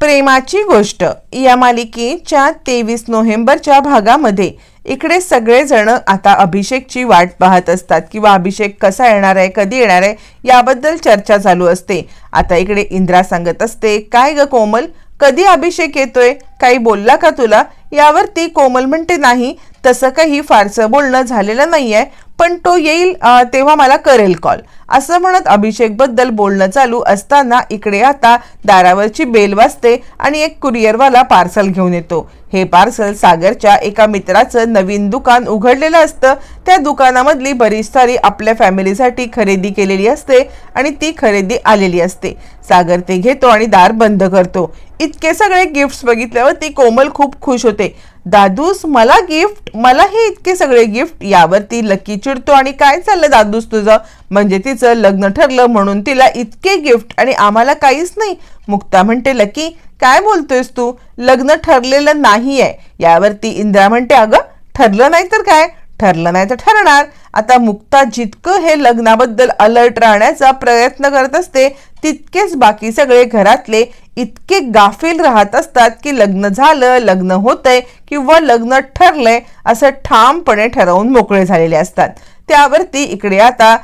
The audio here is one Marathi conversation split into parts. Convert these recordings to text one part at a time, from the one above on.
प्रेमाची गोष्ट. या मालिकेच्या तेवीस नोव्हेंबरच्या भागामध्ये इकडे सगळेजण आता अभिषेकची वाट पाहत असतात किंवा अभिषेक कसा येणार आहे कधी येणार आहे याबद्दल चर्चा चालू असते. आता इकडे इंद्रा सांगत असते काय ग कोमल? कधी अभिषेक येतोय? काही बोलला का तुला? यावरती कोमल म्हणते नाही तसं काही फारसं बोलणं झालेलं नाहीये. पण तो येईल तेव्हा मला करेल कॉल असं म्हणत अभिषेकबद्दल बोलणं चालू असताना इकडे आता दारावरची बेल वाजते आणि एक कुरिअरवाला पार्सल घेऊन येतो. हे पार्सल सागरच्या एका मित्राचं नवीन दुकान उघडलेलं असतं. त्या दुकानामधली बरीच सारी आपल्या फॅमिलीसाठी खरेदी केलेली असते आणि ती खरेदी आलेली असते. सागर ते घेतो आणि दार बंद करतो. इतके सगळे गिफ्ट्स बघितल्यावर ती कोमल खूप खुश होते. दादूस मला गिफ्ट मला हे इतके सगळे गिफ्ट यावरती लकी चिडतो. आणि काय चाललं दादूस तुझं? म्हणजे तिचं लग्न ठरलं म्हणून तिला इतके गिफ्ट आणि आम्हाला काहीच नाही. मुक्ता म्हणते लकी काय बोलतोयस तू? लग्न ठरलेलं नाही आहे यावरती इंद्रा म्हणते अगं ठरलं नाही तर काय? ठरलं नाही तर ठरणार. आता मुक्ता जितकं हे लग्नाबद्दल अलर्ट राहण्याचा प्रयत्न करत असते तितकेच बाकी सगळे घरातले इतके गाफील राहत असतात की लग्न झालं लग्न होतंय किंवा लग्न ठरलंय असं ठामपणे ठरवून मोकळे झालेले असतात. त्यावरती इकडे आता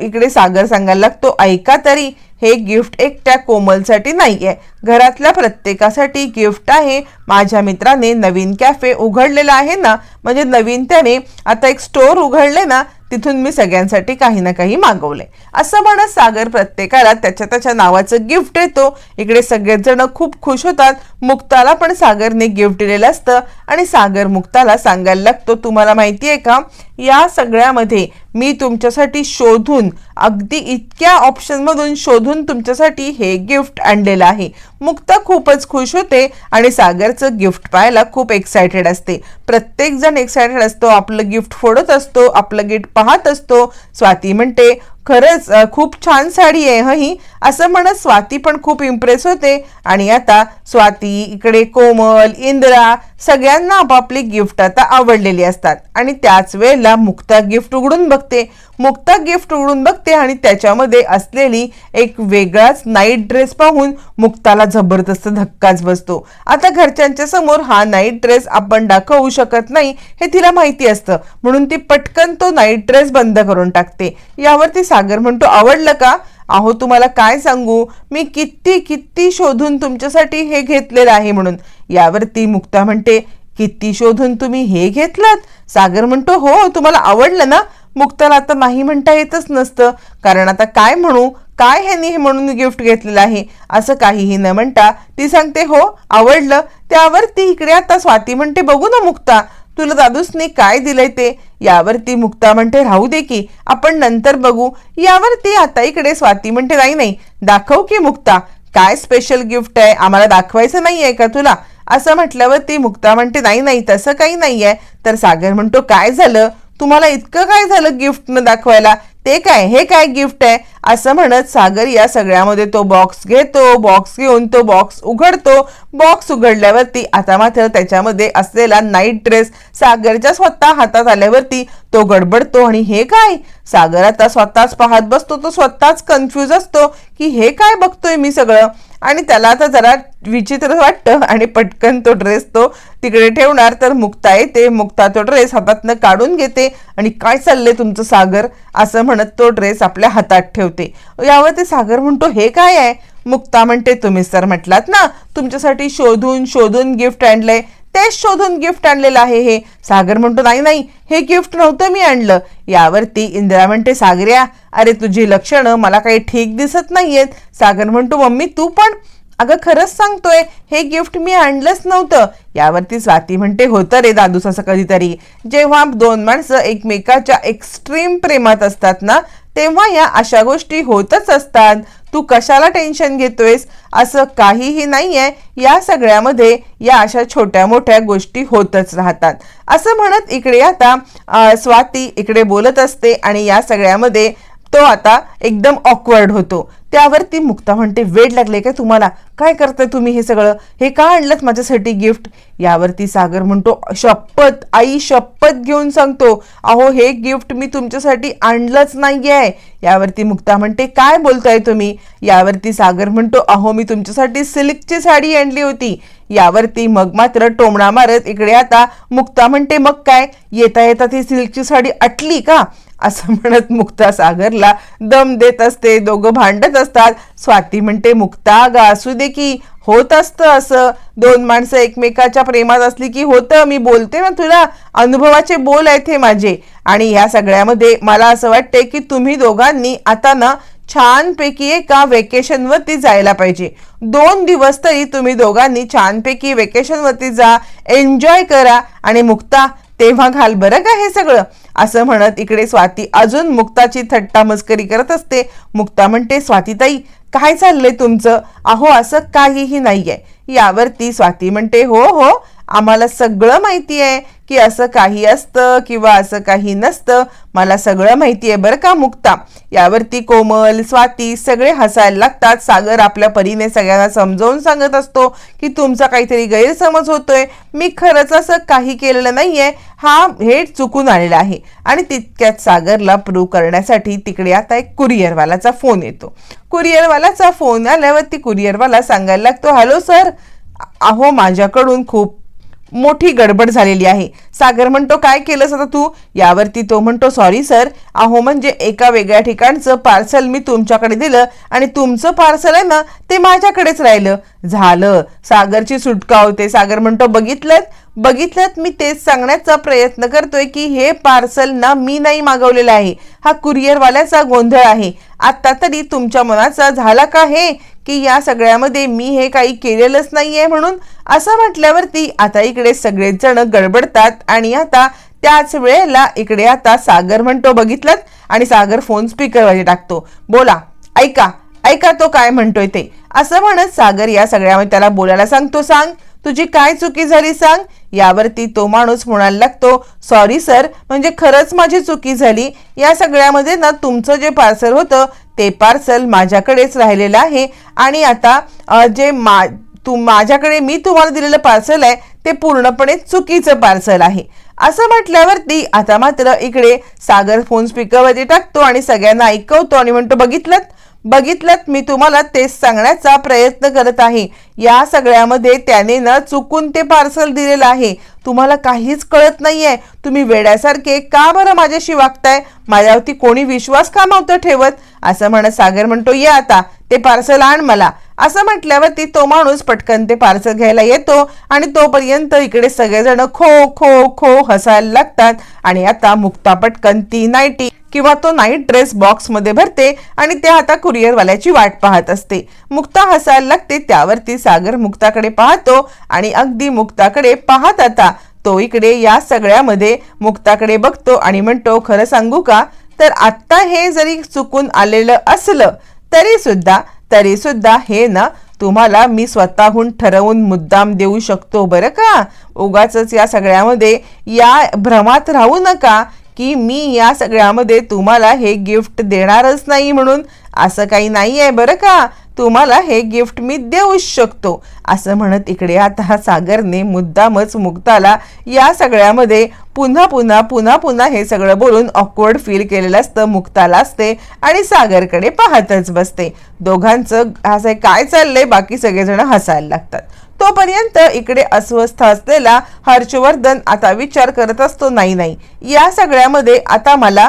इकडे सागर सांगायला लागतो ऐका तरी हे गिफ्ट एकट्या कोमलसाठी नाही आहे घरातल्या प्रत्येकासाठी गिफ्ट आहे. माझ्या मित्राने नवीन कॅफे उघडलेला आहे ना. म्हणजे नवीन त्याने आता एक स्टोअर उघडले ना तिथून मी सगळ्यांसाठी काही ना काही मागवले असं म्हणत सागर प्रत्येकाला त्याच्या त्याच्या नावाचं गिफ्ट देतो. इकडे सगळेच जण खूप खुश होतात. मुक्ताला पण सागरने गिफ्ट दिलेलं असतं. आणि सागर मुक्ताला सांगायला लागतो तुम्हाला माहिती आहे का? या सगळ्यामध्ये मी तुमच्यासाठी शोधून अगदी इतक्या ऑप्शनमधून शोधून तुमच्यासाठी हे गिफ्ट आणलेलं आहे. मुक्ता खूपच खुश होते आणि सागरचं गिफ्ट पाहायला खूप एक्सायटेड असते. प्रत्येकजण एक्सायटेड असतो आपलं गिफ्ट फोडत असतो आपलं गिफ्ट पाहत असतो. स्वाती म्हणते खरंच खूप छान साडी आहे हं ही. असं म्हणत स्वाती पण खूप इम्प्रेस होते. आणि आता स्वाती इकडे कोमल इंद्रा सगळ्यांना आपापली गिफ्ट आता आवडलेली असतात. आणि त्याच वेळेला मुक्ता गिफ्ट उघडून बघते. मुक्ता गिफ्ट उघडून बघते आणि त्याच्यामध्ये असलेली एक वेगळाच नाईट ड्रेस पाहून मुक्ताला जबरदस्त धक्काच बसतो. आता घरच्यांच्या समोर हा नाईट ड्रेस आपण दाखवू शकत नाही हे तिला माहिती असतं. म्हणून ती पटकन तो नाईट ड्रेस बंद करून टाकते. यावरती सागर म्हणतो आवडलं का? अहो तुम्हाला काय सांगू? मी किती किती शोधून तुमच्यासाठी हे घेतलेलं आहे म्हणून. यावरती मुक्ता म्हणते किती शोधून तुम्ही हे घेतलात? सागर म्हणतो हो तुम्हाला आवडलं ना? मुक्ताला आता नाही म्हणता येतच नसतं. कारण आता काय म्हणू? काय ह्यांनी हे म्हणून गिफ्ट घेतलेलं आहे? असं काहीही न म्हणता ती सांगते हो आवडलं. त्यावर ती इकडे आता स्वाती म्हणते बघू ना मुक्ता तुला दादूसने काय दिलंय ते? यावरती मुक्ता म्हणते राहू दे की आपण नंतर बघू. यावरती आता इकडे स्वाती म्हणते नाही नाही दाखव की मुक्ता काय स्पेशल गिफ्ट आहे? आम्हाला दाखवायचं नाही आहे का तुला? असं म्हटल्यावर ती मुक्ता म्हणते नाही नाही तसं काही नाही आहे तर सागर म्हणतो काय झालं? तुम्हाला इतकं काय झालं गिफ्ट न दाखवायला? ते काय? हे काय गिफ्ट आहे? असं म्हणत सागर या सगळ्यामध्ये तो बॉक्स घेतो बॉक्स घेऊन तो बॉक्स उघडतो. बॉक्स उघडल्यावरती आता मात्र त्याच्यामध्ये असलेला नाईट ड्रेस सागरच्या स्वतः हातात आल्यावरती तो गडबडतो आणि हे काय? सागर आता स्वतःच पाहत बसतो तो स्वतःच कन्फ्यूज असतो की हे काय बघतोय मी सगळं? आणि त्याला आता जरा विचित्र वाटतं आणि पटकन तो ड्रेस तो तिकडे ठेवणार. तर मुक्ता येते. मुक्ता तो ड्रेस हातातनं काढून घेते. आणि काय चाललंय तुमचं सागर? असं म्हणत तो ड्रेस आपल्या हातात ठेवते. यावर ते सागर म्हणतो हे काय आहे? मुक्ता म्हणते तुम्ही सर म्हटलात ना. तुमच्यासाठी शोधून शोधून गिफ्ट आणलंय. तेच शोधून गिफ्ट आणलेलं आहे हे. सागर म्हणतो नाही नाही हे गिफ्ट नव्हतं मी आणलं. यावरती इंदिरा म्हणते सागर्या अरे तुझी लक्षणं मला काही ठीक दिसत नाहीयेत. सागर म्हणतो मम्मी तू पण? अगं खरंच सांगतोय हे गिफ्ट मी आणलंच नव्हतं. यावरती स्वाती म्हणते होतं रे दादूस असं कधीतरी. जेव्हा दोन माणसं एकमेकाच्या एक्स्ट्रीम प्रेमात असतात ना तेव्हा या अशा गोष्टी होतच असतात. तू कशाला टेन्शन घेतोयस? असं काहीही नाहीये. या सगळ्यामध्ये या अशा छोट्या मोठ्या गोष्टी होतच राहतात. असं म्हणत इकडे आता स्वाती इकडे बोलत असते आणि या सगळ्यामध्ये तो आता एकदम ऑकवर्ड होतो. त्यावरती मुक्ता म्हणते वेड लागले का तुम्हाला? काय करताय तुम्ही हे सगळं? हे का आणलं माझ्यासाठी गिफ्ट? यावरती सागर म्हणतो शपथ आई शपथ घेऊन सांगतो. अहो हे गिफ्ट मी तुमच्यासाठी आणलंच नाही आहे यावरती मुक्ता म्हणते काय बोलताय तुम्ही? यावरती सागर म्हणतो अहो मी तुमच्यासाठी सिल्कची साडी आणली होती. यावरती मग मात्र टोमणा मारत इकडे आता मुक्ता म्हणते मग काय? येता येता ती सिल्कची साडी अटली का? असं म्हणत मुक्ता सागरला दम देत असते. दोघं भांडत असतात. स्वाती म्हणते मुक्ता गा असू दे की होत असतं असं. दोन माणसं एकमेकाच्या प्रेमात असली की होतं. मी बोलते ना तुला. अनुभवाचे बोल आहेत हे माझे. आणि या सगळ्यामध्ये मला असं वाटते की तुम्ही दोघांनी आता ना छानपैकी एका वेकेशनवरती जायला पाहिजे. दोन दिवस तरी तुम्ही दोघांनी छानपैकी वेकेशनवरती जा. एन्जॉय करा. आणि मुक्ता तेव्हा घाल बरं का हे सगळं? असं म्हणत इकडे स्वाती अजून मुक्ताची थट्टा मस्करी करत असते. मुक्ता म्हणते स्वातीताई काय चाललंय तुमचं? अहो असं काहीही नाहीये. यावरती स्वाती म्हणते हो हो आम्हाला सगळं माहिती आहे की असं काही असतं किंवा असं काही नसतं. मला सगळं माहिती आहे बरं का मुक्ता? यावरती कोमल स्वाती सगळे हसायला लागतात. सागर आपल्या परीने सगळ्यांना समजावून सांगत असतो की तुमचा काहीतरी गैरसमज होतोय. मी खरंच असं काही केलेलं नाही आहे हा हे चुकून आलेला आहे. आणि तितक्यात सागरला प्रूव्ह करण्यासाठी तिकडे आता एक कुरिअरवालाचा फोन येतो. कुरिअरवालाचा फोन आल्यावरती कुरिअरवाला सांगायला लागतो हॅलो सर अहो माझ्याकडून खूप मोठी गडबड झालेली आहे. सागर म्हणतो काय केलंस आता तू? यावरती तो म्हणतो सॉरी सर अहो म्हणजे एका वेगळ्या ठिकाणचं पार्सल मी तुमच्याकडे दिलं आणि तुमचं पार्सल आहे ना ते माझ्याकडेच राहिलं. झालं. सागरची सुटका होते. सागर म्हणतो बघितलं बघितल्यात मी तेच सांगण्याचा प्रयत्न करतोय की हे पार्सल ना मी नाही मागवलेलं आहे. हा कुरिअरवाल्याचा गोंधळ आहे. आत्ता तरी तुमच्या मनाचा झाला का हे? की या सगळ्यामध्ये मी हे काही केलेलंच नाही आहे म्हणून? असं म्हटल्यावरती आता इकडे सगळेच जण गडबडतात आणि आता त्याच वेळेला इकडे आता सागर म्हणतो बघितलं आणि सागर फोन स्पीकरवर टाकतो. बोला ऐका ऐका तो काय म्हणतोय ते. असं म्हणत सागर या सगळ्यामध्ये त्याला बोलायला सांगतो सांग तुझी काय चुकी झाली सांग? यावरती तो माणूस म्हणायला लागतो सॉरी सर म्हणजे खरंच माझी चुकी झाली. या सगळ्यामध्ये ना तुमचं जे पार्सल होतं ते पार्सल माझ्याकडेच राहिलेलं आहे. आणि आता जे मा तू माझ्याकडे मी तुम्हाला दिलेलं पार्सल आहे ते पूर्णपणे चुकीचं पार्सल आहे. असं म्हटल्यावरती आता मात्र इकडे सागर फोन स्पीकरवरती टाकतो आणि सगळ्यांना ऐकवतो आणि म्हणतो बघितलं बघितलं मी तुम्हाला तेच सांगण्याचा प्रयत्न करत आहे. या सगळ्यामध्ये त्याने न चुकून ते पार्सल दिलेलं आहे. तुम्हाला काहीच कळत नाहीये. तुम्ही वेड्यासारखे का बरं माझ्याशी वागताय? माझ्यावरती कोणी विश्वास का नव्हतं ठेवत? असं म्हणत सागर म्हणतो ये आता ते पार्सल आण मला. असं म्हटल्यावरती तो माणूस पटकन ते पार्सल घ्यायला येतो आणि तोपर्यंत इकडे सगळेजण खो खो खो हसायला लागतात आणि आता मुक्ता पटकन ती नाईटी किंवा तो नाईट ड्रेस बॉक्समध्ये भरते आणि ते आता कुरिअरवाल्याची वाट पाहत असते. मुक्ता हसायला लागते त्यावरती सागर मुक्ताकडे पाहतो आणि अगदी मुक्ताकडे पाहत आता. तो इकडे या सगळ्यामध्ये मुक्ताकडे बघतो आणि म्हणतो खरं सांगू का? तर आत्ता हे जरी चुकून आलेलं असलं तरी सुद्धा तरी सुद्धा हे ना तुम्हाला मी स्वतःहून ठरवून मुद्दाम देऊ शकतो बरं का? उगाच या सगळ्यामध्ये या भ्रमात राहू नका. की मी या सगळ्यामध्ये तुम्हाला हे गिफ्ट देणारच नाही म्हणून. असं काही नाही आहे बरं का? तुम्हाला हे गिफ्ट मी देऊच शकतो. असं म्हणत इकडे आता सागरने मुद्दामच मुक्ताला या सगळ्यामध्ये पुन्हा पुन्हा पुन्हा पुन्हा हे सगळं बोलून ऑकवर्ड फील केलेलं असतं. मुक्ताला असते आणि सागरकडे पाहतच बसते. दोघांचं असं काय चाललंय? बाकी सगळेजण हसायला लागतात. तोपर्यंत इकडे अस्वस्थ असलेला हर्षवर्धन आता विचार करत असतो नाही नाही या सगळ्यामध्ये आता मला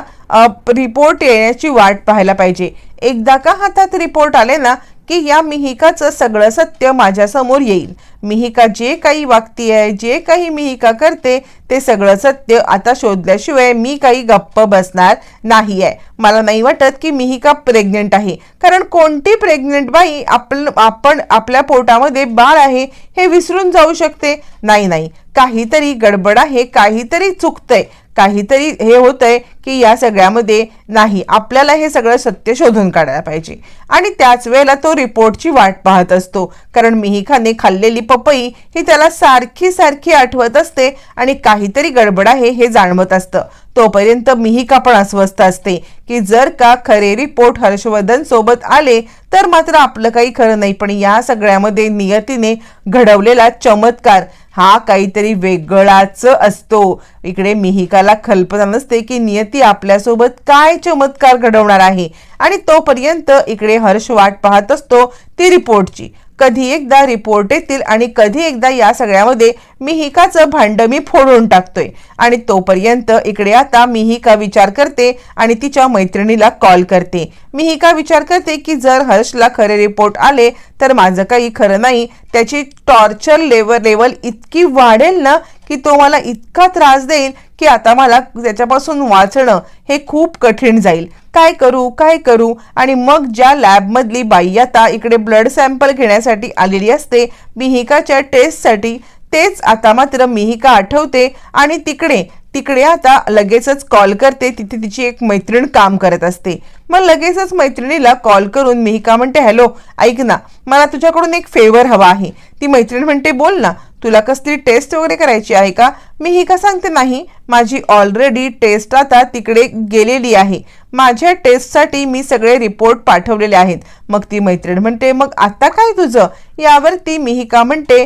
रिपोर्ट येण्याची वाट पाहायला पाहिजे. एकदा का हातात रिपोर्ट आले ना की या मिहिकाचं सगळं सत्य माझ्यासमोर येईल. मिहिका जे काही वागती आहे जे काही मिहिका करते ते सगळं सत्य आता शोधल्याशिवाय मी काही गप्प बसणार नाही आहे मला नाही वाटत की मिहिका प्रेग्नेंट आहे. कारण कोणती प्रेग्नेंट बाई आपण आपण आपल्या पोटामध्ये बाळ आहे हे विसरून जाऊ शकते? नाही नाही. काहीतरी गडबड आहे काहीतरी चुकतंय. काहीतरी हे होतंय की या सगळ्यामध्ये नाही आपल्याला हे सगळं सत्य शोधून काढायला पाहिजे. आणि त्याच वेळेला तो रिपोर्टची वाट पाहत असतो. कारण मिहिकाने खाल्लेली पपई ही त्याला सारखी सारखी आठवत असते आणि काहीतरी गडबड आहे हे जाणवत असतं. तोपर्यंत मिहिका पण अस्वस्थ असते की जर का खरे रिपोर्ट हर्षवर्धन सोबत आले तर मात्र आपलं काही खरं नाही. पण या सगळ्यामध्ये नियतीने घडवलेला चमत्कार हा काहीतरी वेगळाच असतो. इकडे मिहिकाला कल्पना नसते की नियती आपल्यासोबत काय चमत्कार घडवणार आहे. आणि तोपर्यंत इकडे हर्ष वाट पाहत असतो ती रिपोर्टची. कधी एकदा रिपोर्ट येतील आणि कधी एकदा या सगळ्यामध्ये मी हिकाचं भांड मी फोडून टाकतोय. आणि तोपर्यंत इकडे आता मी हिका विचार करते आणि तिच्या मैत्रिणीला कॉल करते. मी हिका विचार करते की जर हर्षला खरे रिपोर्ट आले तर माझं काही खरं नाही. त्याची टॉर्चर लेवल लेवल इतकी वाढेल ना की तो मला इतका त्रास देईल की आता मला त्याच्यापासून वाचणं हे खूप कठीण जाईल. काय करू काय करू? आणि मग ज्या लॅबमधली बाई आता इकडे ब्लड सॅम्पल घेण्यासाठी आलेली असते मी हिकाच्या टेस्टसाठी तेच आता मात्र मिहिका आठवते आणि तिकडे तिकडे आता लगेचच कॉल करते. तिथे तिची एक मैत्रीण काम करत असते. मग लगेचच मैत्रिणीला कॉल करून मिहिका म्हणते हॅलो ऐक ना मला तुझ्याकडून एक फेवर हवा आहे. ती मैत्रीण म्हणते बोल ना तुला कसली टेस्ट वगैरे करायची आहे का? मी ही का सांगते नाही माझी ऑलरेडी टेस्ट आता तिकडे गेलेली आहे. माझ्या टेस्टसाठी मी सगळे रिपोर्ट पाठवलेले आहेत. मग ती मैत्रीण म्हणते मग आता काय तुझं? यावरती मिहिका म्हणते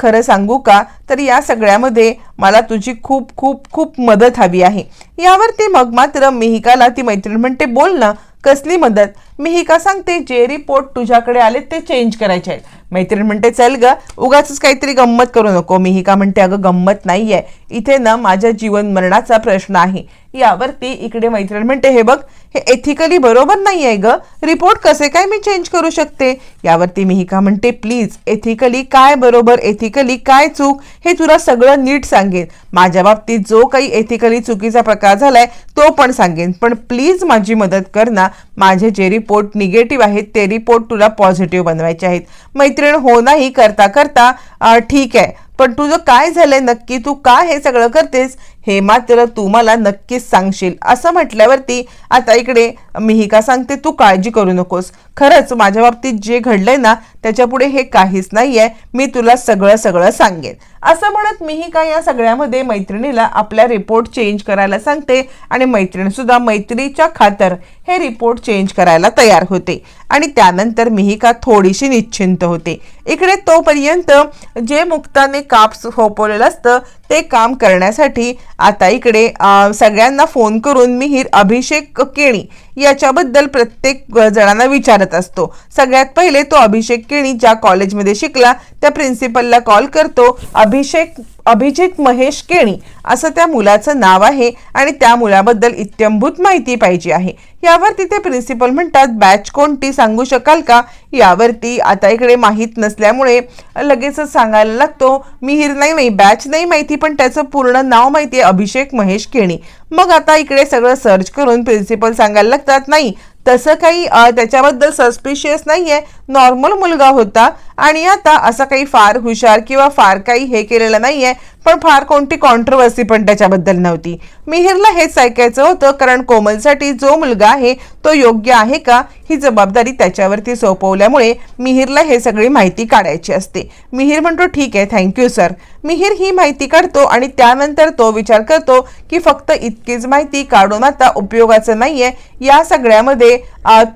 खरं सांगू का? तर या सगळ्यामध्ये मला तुझी खूप खूप खूप मदत हवी आहे. यावरती मग मात्र मिहिकाला ती मैत्रीण म्हणते बोल ना कसली मदत? मिहिका सांगते जे रिपोर्ट तुझ्याकडे आले ते चेंज करायचे आहेत. मैत्रीण म्हणते चल ग उगाच काहीतरी गंमत करू नको. मिहिका म्हणते अगं गंमत नाही आहे इथे ना माझ्या जीवन मरणाचा प्रश्न आहे. यावरती इकडे मैत्रीण म्हणते हे बघ हे एथिकली बरोबर नाही आहे ग. रिपोर्ट कसे काय मी चेंज करू शकते? यावरती मी का म्हणते प्लीज एथिकली काय बरोबर एथिकली काय चूक? हे तुला सगळं नीट सांगेन. माझ्या बाबतीत जो काही एथिकली चुकीचा प्रकार झालाय तो पण सांगेन. पण प्लीज माझी मदत कर ना. माझे जे रिपोर्ट निगेटिव्ह आहेत ते रिपोर्ट तुला पॉझिटिव्ह बनवायचे आहेत. मैत्रीण हो नाही करता करता ठीक आहे. पण तुझं काय झालंय? नक्की तू का हे सगळं करतेस? हे मात्र तू मला नक्कीच सांगशील. असं म्हटल्यावरती आता इकडे मिहिका सांगते तू काळजी करू नकोस. खरंच माझ्या बाबतीत जे घडलंय ना त्याच्यापुढे हे काहीच नाही आहे मी तुला सगळं सगळं सांगेन. असं म्हणत मिहिका या सगळ्यामध्ये मैत्रिणीला आपल्या रिपोर्ट चेंज करायला सांगते आणि मैत्रिणीसुद्धा मैत्रीच्या खातर हे रिपोर्ट चेंज करायला तयार होते. आणि त्यानंतर मिहिका थोडीशी निश्चिंत होते. इकडे तोपर्यंत जे मुक्ताने काप सोपवलेलं असतं ते काम करण्यासाठी आता इकडे सगळ्यांना फोन करून मिहीर अभिषेक केणी याच्याबद्दल प्रत्येक जणांना विचारत असतो. सगळ्यात पहिले तो अभिषेक केणी ज्या कॉलेजमध्ये शिकला त्या प्रिन्सिपलला कॉल करतो. अभिषेक अभिजित महेश केणी असं त्या मुलाचं नाव आहे आणि त्या मुलाबद्दल इत्यंभूत माहिती पाहिजे आहे. यावर तिथे प्रिन्सिपल म्हणतात बॅच कोणती सांगू शकाल का? यावरती आता इकडे माहीत नसल्यामुळे लगेचच सांगायला लागतो. मिहीर नाही नाही बॅच नाही माहिती पण त्याचं पूर्ण नाव माहिती आहे अभिषेक महेश केणी. मग आता इकडे सगळं सर्च करून प्रिन्सिपल सांगायला लागतात नाही तसं काही त्याच्याबद्दल सस्पिशियस नाही आहे नॉर्मल मुलगा होता. आणि आता असं काही फार हुशार किंवा फार काही हे केलेलं नाहीये पण फार कोणती कॉन्ट्रोवर्सी पण त्याच्याबद्दल नव्हती. मिहिरला हेच ऐकायचं होतं कारण कोमलसाठी जो मुलगा आहे तो योग्य आहे का? ही जबाबदारी त्याच्यावरती सोपवल्यामुळे मिहिरला हे सगळी माहिती काढायची असते. मिहिर म्हणतो ठीक आहे थँक्यू सर मिहिर ही माहिती काढतो आणि त्यानंतर तो विचार करतो की फक्त इतकीच माहिती काढून आता उपयोगाचं नाहीये. या सगळ्यामध्ये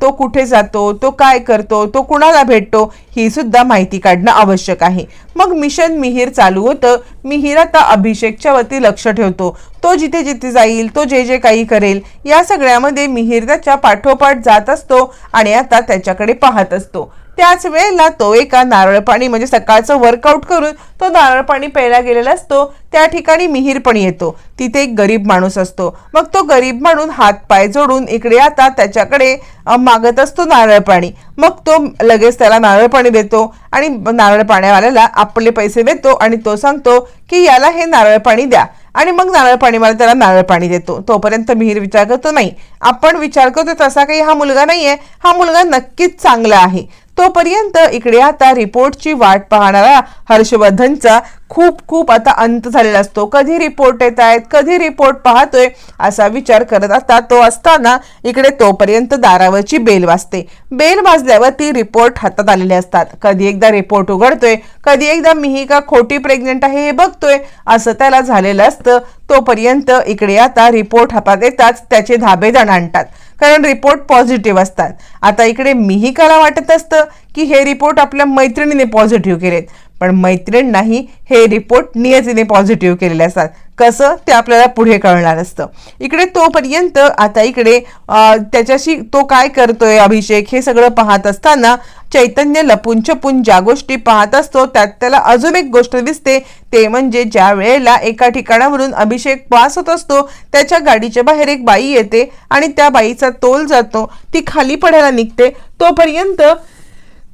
तो कुठे जातो तो काय करतो तो कुणाला भेटतो ही सुद्धा माहिती काढणं आवश्यक आहे. मग मिशन मिहीर चालू होतं. मिहीर आता अभिषेकच्या वरती लक्ष ठेवतो. तो जिथे जिथे जाईल तो जे जे काही करेल या सगळ्यामध्ये मिहीर त्याच्या पाठोपाठ जात असतो आणि आता त्याच्याकडे पाहत असतो. त्याच वेळेला तो एका नारळ पाणी म्हणजे सकाळचं वर्कआउट करून तो नारळ पाणी प्यायला गेलेला असतो. त्या ठिकाणी मिहीर पण येतो. तिथे एक गरीब माणूस असतो. मग तो गरीब माणूस हात पाय जोडून इकडे आता त्याच्याकडे मागत असतो नारळ पाणी. मग तो लगेच त्याला नारळ पाणी देतो आणि नारळ पाण्यावाल्याला आपले पैसे देतो आणि तो सांगतो की याला हे नारळ पाणी द्या. आणि मग नारळ पाणी मला त्याला नारळ पाणी देतो. तोपर्यंत मिहीर विचार करतो नाही आपण विचार करतो तसा काही हा मुलगा नाही आहे हा मुलगा नक्कीच चांगला आहे. तोपर्यंत इकडे आता रिपोर्टची वाट पाहणारा हर्षवर्धनचा खूप खूप आता अंत झालेला असतो. कधी रिपोर्ट येत आहेत कधी रिपोर्ट पाहतोय असा विचार करत आता तो असताना इकडे तोपर्यंत दारावरची बेल वाजते. बेल वाजल्यावर ती रिपोर्ट हातात आलेले असतात. कधी एकदा रिपोर्ट उघडतोय कधी एकदा मिहिका खोटी प्रेग्नेंट आहे हे बघतोय. असं त्याला झालेलं असतं. तोपर्यंत इकडे आता रिपोर्ट हातात येताच त्याचे धाबे जण आणतात. कारण रिपोर्ट पॉझिटिव्ह असतात. आता इकडे मिहिकाला वाटत असतं की हे रिपोर्ट आपल्या मैत्रिणीने पॉझिटिव्ह केलेत. पण मैत्रीण नाही हे रिपोर्ट नियतीने पॉझिटिव्ह केलेले असतात. कसं? ते आपल्याला पुढे कळणार असतं. इकडे तोपर्यंत आता इकडे त्याच्याशी तो काय करतोय अभिषेक हे सगळं पाहत असताना चैतन्य लपून छपून ज्या गोष्टी पाहत असतो त्यात त्याला अजून एक गोष्ट दिसते. ते म्हणजे ज्या वेळेला एका ठिकाणावरून अभिषेक पास होत असतो त्याच्या गाडीच्या बाहेर एक बाई येते आणि त्या बाईचा तोल जातो. ती खाली पडायला निघते. तोपर्यंत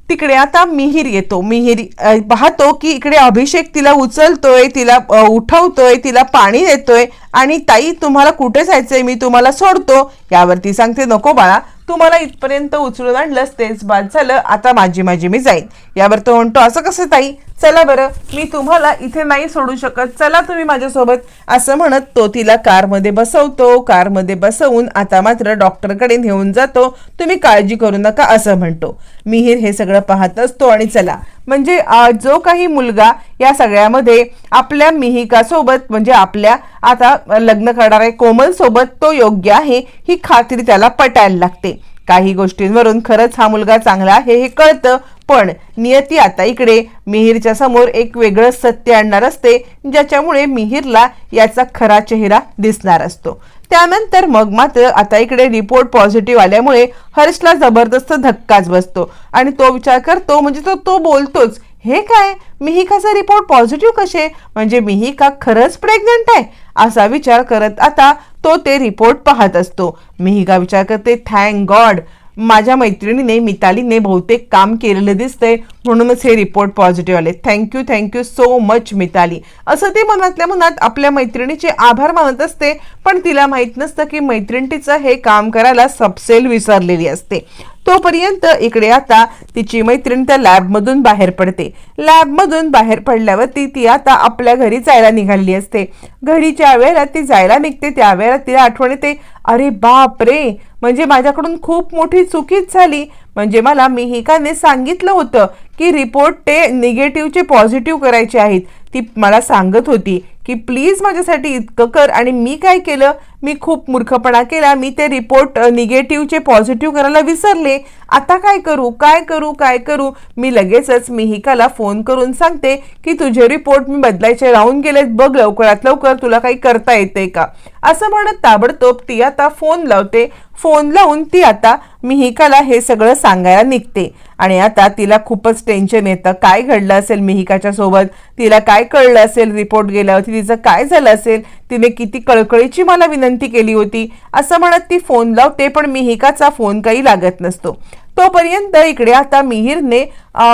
तिकडे आता मिहीर येतो. मिहीर पाहतो की इकडे अभिषेक तिला उचलतोय तिला उठवतोय तिला पाणी देतोय आणि ताई तुम्हाला कुठे जायचंय मी तुम्हाला सोडतो. यावरती सांगते नको बाळा. तू मला इथपर्यंत उचलून आणलंस तेच बाद झालं. आता माझी माझी मी जाईन. यावर तो म्हणतो असं कसं ताई? चला बरं. मी तुम्हाला इथे नाही सोडू शकत. चला तुम्ही माझ्यासोबत. असं म्हणत तो तिला कारमध्ये बसवतो. कारमध्ये बसवून आता मात्र डॉक्टरकडे नेऊन जातो. तुम्ही काळजी करू नका असं म्हणतो. मिहीर हे सगळं पाहत असतो आणि चला. म्हणजे जो काही मुलगा या सगळ्यामध्ये आपल्या मिहिकासोबत म्हणजे आपल्या आता लग्न करणाऱ्या कोमल सोबत तो योग्य आहे ही खात्री त्याला पटायला लागते. काही गोष्टींवरून खरंच हा मुलगा चांगला आहे हे कळतं. पण नियती आता इकडे मिहीरच्या समोर एक वेगळं सत्य आणणार असते ज्याच्यामुळे मिहीरला याचा खरा चेहरा दिसणार असतो. त्यानंतर मग मात्र आता इकडे रिपोर्ट पॉझिटिव्ह आल्यामुळे हर्षला जबरदस्त धक्काच बसतो. आणि तो विचार करतो म्हणजे तो तो बोलतोच हे काय? मिहिकाचा रिपोर्ट पॉझिटिव्ह कसे? म्हणजे मिहिका खरंच प्रेग्नंट आहे? असा विचार करत आता तो ते रिपोर्ट पाहत असतो. मिहिका विचार करते थँक गॉड माझ्या मैत्रिणीने मितालीने बहुतेक काम केलेलं दिसतंय. म्हणूनच हे रिपोर्ट पॉझिटिव्ह आले. Thank you thank you so much Mitali. असं ते मनातल्या मनात आपल्या मैत्रिणीचे आभार मानत असते पण तिला माहीत नसतं की मैत्रीण तिचं हे काम करायला सबसेल विसरलेली असते. तोपर्यंत इकडे आता तिची मैत्रीण त्या लॅबमधून बाहेर पडते. लॅबमधून बाहेर पडल्यावरती ती आता आपल्या घरी जायला निघाली असते. घरी ज्या वेळेला ती जायला निघते त्यावेळेला तिला आठवण येते अरे बाप रे म्हणजे माझ्याकडून खूप मोठी चुकीच झाली. म्हणजे मला मिहिकाने सांगितलं होतं की रिपोर्ट ते निगेटिव्हचे पॉझिटिव्ह करायचे आहेत. ती मला सांगत होती की प्लीज माझ्यासाठी इतकं कर आणि मी काय केलं? मी खूप मूर्खपणा केला. मी ते रिपोर्ट निगेटिव्हचे पॉझिटिव्ह करायला विसरले. आता काय करू? काय करू? काय करू? मी लगेचच मिहिकाला फोन करून सांगते की तुझे रिपोर्ट मी बदलायचे राहून गेलेत. बघ लवकरात लवकर तुला काही करता येते का? असं म्हणत ताबडतोब ती आता फोन लावते. फोन लावून ती आता मिहिकाला हे सगळं सांगायला निघते. आणि आता तिला खूपच टेन्शन येतं. काय घडलं असेल मिहिकाच्या सोबत? तिला काय कळलं असेल रिपोर्ट गेल्यावरती? तिचं काय झालं असेल? तिने किती कळकळीची मला विनंती केली होती? असं म्हणत ती फोन लावते पण मिहिकाचा फोन काही लागत नसतो. तोपर्यंत इकडे आता मिहीरने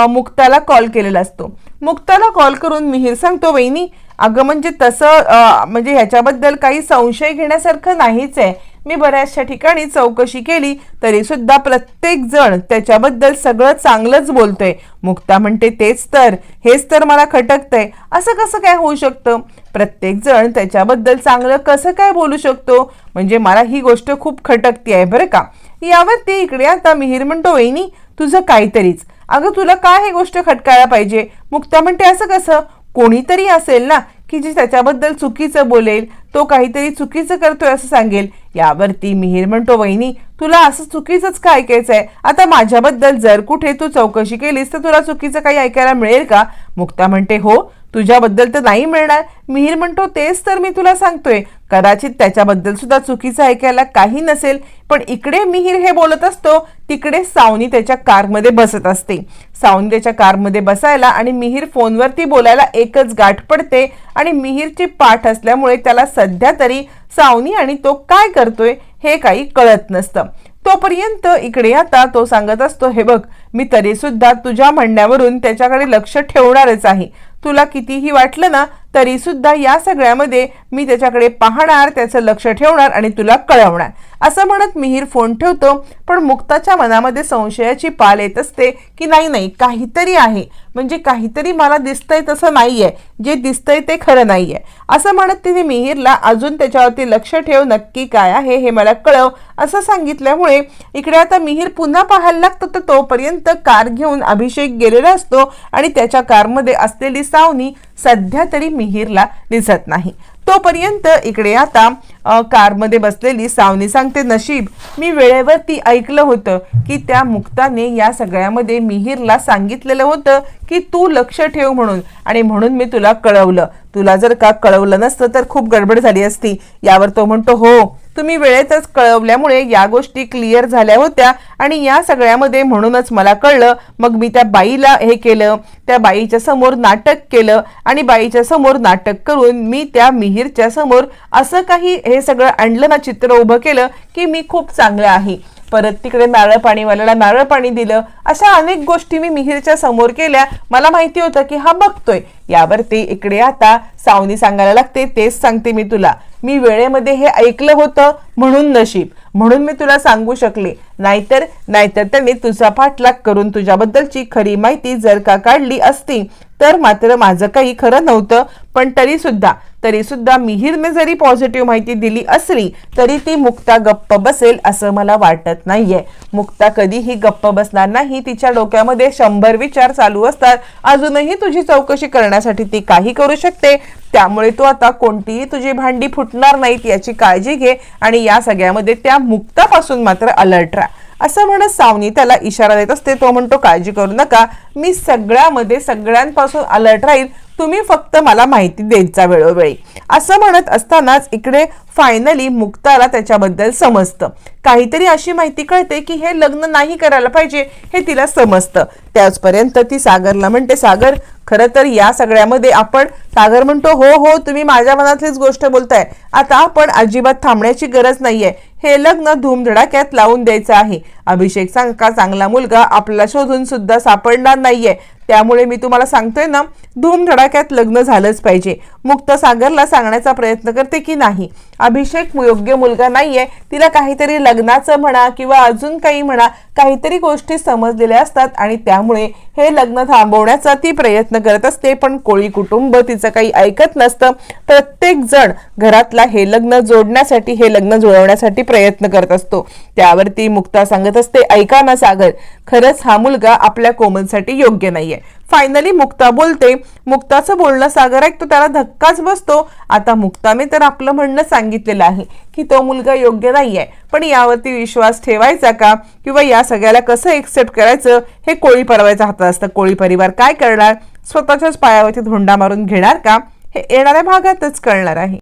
मुक्ताला कॉल केलेला असतो. मुक्ताला कॉल करून मिहीर सांगतो वहिनी अगं म्हणजे तसं म्हणजे ह्याच्याबद्दल काही संशय घेण्यासारखं नाहीच आहे. मी बऱ्याचशा ठिकाणी चौकशी केली तरी सुद्धा प्रत्येक जण त्याच्याबद्दल सगळं चांगलंच बोलतोय. मुक्ता म्हणते तेच तर हेच तर मला खटकतंय. असं कसं काय होऊ शकतं? प्रत्येक जण त्याच्याबद्दल चांगलं कसं काय बोलू शकतो? म्हणजे मला ही गोष्ट खूप खटकती आहे बरं का? यावरती इकडे आता मिहीर म्हणतो वहिनी तुझं काहीतरीच. अगं तुला काय ही गोष्ट खटकायला पाहिजे? मुक्ता म्हणते असं कसं? कोणीतरी असेल ना की जे त्याच्याबद्दल चुकीचं बोलेल तो काहीतरी चुकीचं करतोय असं सांगेल. यावरती मिहीर म्हणतो वहिनी तुला असं चुकीचंच काय ऐकायचं आहे आता माझ्याबद्दल जर कुठे तू चौकशी केलीस तर तुला चुकीचं काही ऐकायला मिळेल का? मुक्ता म्हणते हो तुझ्याबद्दल तर नाही मिळणार. मिहीर म्हणतो तेच तर मी तुला सांगतोय. कदाचित त्याच्याबद्दल सुद्धा चुकीचं ऐकायला काही नसेल पण इकडे मिहीर हे बोलत असतो तिकडे सावनी त्याच्या कारमध्ये बसत असते. सावनी त्याच्या कारमध्ये बसायला आणि मिहीर फोनवरती बोलायला एकच गाठ पडते आणि मिहीरची पाठ असल्यामुळे त्याला सध्या तरी सावनी आणि तो काय करतोय हे काही कळत नसतं. तोपर्यंत इकडे आता तो सांगत असतो हे बघ मी तरी सुद्धा तुझ्या म्हणण्यावरून त्याच्याकडे लक्ष ठेवणारच आहे. तुला कितीही वाटलं ना तरी सुद्धा या सगळ्यामध्ये मी त्याच्याकडे पाहणार त्याचं लक्ष ठेवणार आणि तुला कळवणार. असं म्हणत मिहीर फोन ठेवतो पण मुक्ताच्या मनामध्ये संशयाची पाल येत असते की नाही नाही काहीतरी आहे. म्हणजे काहीतरी मला दिसतंय तसं नाही आहे जे दिसतंय ते खरं नाही आहे असं म्हणत तिने मिहीरला अजून त्याच्यावरती लक्ष ठेव नक्की काय आहे हे मला कळव असं सांगितल्यामुळे इकडे आता मिहीर पुन्हा पाहायला लागतो तर तोपर्यंत कार घेऊन अभिषेक गेलेला असतो आणि त्याच्या कारमध्ये असलेली सावनी सध्या तरी मिहीरला दिसत नाही. तोपर्यंत इकडे आता कारमध्ये बसलेली सावनी सांगते नशीब मी वेळेवर ती ऐकलं होतं की त्या मुक्ताने या सगळ्यामध्ये मिहीरला सांगितलेलं होतं की तू लक्ष ठेव म्हणून आणि म्हणून मी तुला कळवलं. तुला जर का कळवलं नसतं तर खूप गडबड झाली असती. यावर तो म्हणतो हो तुम्ही वेळेतच कळवल्यामुळे या गोष्टी क्लिअर झाल्या होत्या आणि या सगळ्यामध्ये म्हणूनच मला कळलं मग मी त्या बाईला हे केलं त्या बाईच्या समोर नाटक केलं आणि बाईच्या समोर नाटक करून मी त्या मिहीरच्या समोर असं काही हे सगळं आणलं ना चित्र उभं केलं की मी खूप चांगलं आहे. परत तिकडे नारळ पाणीवाल्याला नारळ पाणी दिलं. अशा अनेक गोष्टी मी मिहीरच्या समोर केल्या. मला माहिती होतं की हा बघतोय. यावरती इकडे आता सावनी सांगायला लागते तेच सांगते मी तुला. मी वेळेमध्ये हे ऐकलं होतं म्हणून नशीब. म्हणून मी तुला सांगू शकले. नाहीतर नाहीतर त्यांनी तुझा पाठलाग करून तुझ्याबद्दलची खरी माहिती जर का काढली असती तर मात्र माझं काही खरं नव्हतं. पण तरी सुद्धा तरी सुद्धा मिहीरने जरी पॉझिटिव्ह माहिती दिली असली तरी ती मुक्ता गप्प बसेल असं मला वाटत नाहीये. मुक्ता कधीही गप्प बसणार नाही. तिच्या डोक्यामध्ये शंभर विचार चालू असतात. अजूनही तुझी चौकशी करण्यासाठी ती काही करू शकते. त्यामुळे तू आता कोणतीही तुझी भांडी फुटणार नाहीत याची काळजी घे आणि या सगळ्यामध्ये त्या मुक्तापासून मात्र अलर्ट राहा. असं म्हणत सावनी त्याला इशारा देत असते. तो म्हणतो काळजी करू नका. मी सगळ्यामध्ये सगळ्यांपासून अलर्ट राहील. तुम्ही फक्त मला माहिती देत जा वेळोवेळी. असं म्हणत असतानाच इकडे फायनली मुक्ताला त्याच्याबद्दल समजतं. काहीतरी अशी माहिती कळते की हे लग्न नाही करायला पाहिजे हे तिला समजतं. त्याचपर्यंत ती सागरला म्हणते सागर खरं तर या सगळ्यामध्ये आपण सागर म्हणतो हो हो तुम्ही माझ्या मनातलीच गोष्ट बोलताय. आता आपण अजिबात थांबण्याची गरज नाहीये. हे लग्न धूमधडाक्यात लावून द्यायचं आहे. अभिषेक सारखा चांगला मुलगा आपल्याला शोधून सुद्धा सापडणार नाहीये. त्यामुळे मी तुम्हाला सांगतोय ना धूमधडाक्यात लग्न झालंच पाहिजे. मुक्त सागरला सांगण्याचा प्रयत्न करते की नाही? अभिषेक योग्य मुलगा नाहीये. तिला काहीतरी लग्नाचं म्हणा किंवा अजून काही म्हणा काहीतरी गोष्टी समजलेल्या असतात आणि त्या त्यामुळे हे लग्न थांबवण्याचा ती प्रयत्न करत असते. पण कोळी कुटुंब तिचं काही ऐकत नसतं. प्रत्येक जण घरातला हे लग्न जोडण्यासाठी हे लग्न जुळवण्यासाठी प्रयत्न करत असतो. त्यावरती मुक्ता सांगत असते ऐका ना सागर खरंच हा मुलगा आपल्या कोमलसाठी योग्य नाहीये. फायनली मुक्ता बोलते मुक्ताचं बोलणं सागर ऐकतो त्याला धक्काच बसतो. आता मुक्ताने तर आपलं म्हणणं सांगितलेलं आहे की तो मुलगा योग्य नाही आहे पण यावरती विश्वास ठेवायचा का? किंवा या सगळ्याला कसं एक्सेप्ट करायचं? हे कोळी परवायचं हातात असतं. कोळी परिवार काय करणार? स्वतःच्याच पायावरती धोंडा मारून घेणार का? हे येणाऱ्या भागातच कळणार आहे.